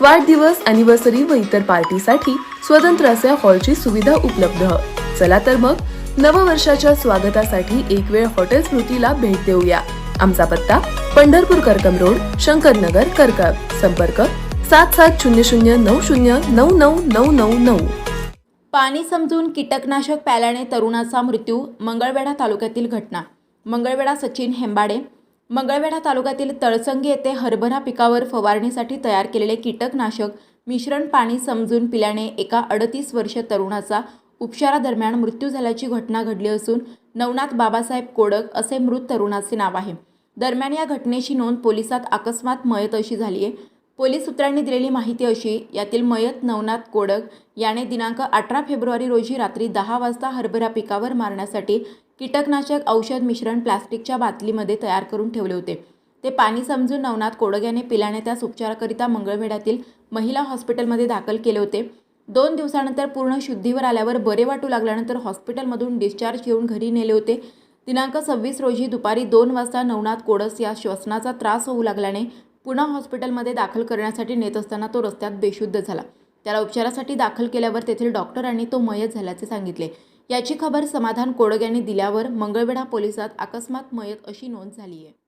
वाढदिवस अॅनिव्हर्सरी व इतर पार्टीसाठी स्वतंत्र असे हॉलची सुविधा उपलब्ध. चला तर मग नववर्षाच्या स्वागतासाठी एक वेळ हॉटेल स्मृतीला भेट देऊया. आमचा पत्ता पंढरपूर करकम रोड शंकरनगर करकम संपर्क सात सात शून्य शून्य नऊ शून्य नऊ नऊ नऊ नऊ नऊ. पाणी समजून कीटकनाशक प्याल्याने तरुणाचा मृत्यू मंगळवेढा तालुक्यातील घटना. मंगळवेढा सचिन हेंबाडे मंगळवेढा तालुक्यातील तळसंगी येथे हरभरा पिकावर फवारणीसाठी तयार केलेले कीटकनाशक मिश्रण पाणी समजून पिल्याने एका अडतीस वर्ष तरुणाचा उपचारादरम्यान मृत्यू झाल्याची घटना घडली असून नवनाथ बाबासाहेब कोडक असे मृत तरुणाचे नाव आहे. दरम्यान या घटनेची नोंद पोलिसात अकस्मात मयत अशी झाली आहे पोलीस सूत्रांनी दिलेली माहिती अशी यातील मयत नवनाथ कोडक याने दिनांक अठरा फेब्रुवारी रोजी रात्री दहा वाजता हरभरा पिकावर मारण्यासाठी कीटकनाशक औषध मिश्रण प्लास्टिकच्या बाटलीमध्ये तयार करून ठेवले होते. ते पाणी समजून नवनाथ कोडग्याने पिल्याने त्यास उपचाराकरिता मंगळवेढ्यातील महिला हॉस्पिटलमध्ये दाखल केले होते. दोन दिवसानंतर पूर्ण शुद्धीवर आल्यावर बरे वाटू लागल्यानंतर हॉस्पिटलमधून डिस्चार्ज घेऊन घरी नेले होते. दिनांक सव्वीस रोजी दुपारी दोन वाजता नवनाथ कोडस या श्वसनाचा त्रास होऊ लागल्याने पुन्हा हॉस्पिटलमध्ये दाखल करण्यासाठी नेत असताना तो रस्त्यात बेशुद्ध झाला. त्याला उपचारासाठी दाखल केल्यावर तेथील डॉक्टरांनी तो मयत झाल्याचे सांगितले. याची खबर समाधान कोडग यांनी दिल्यावर मंगळवेढा पोलिसात अकस्मात मयत अशी नोंद झाली आहे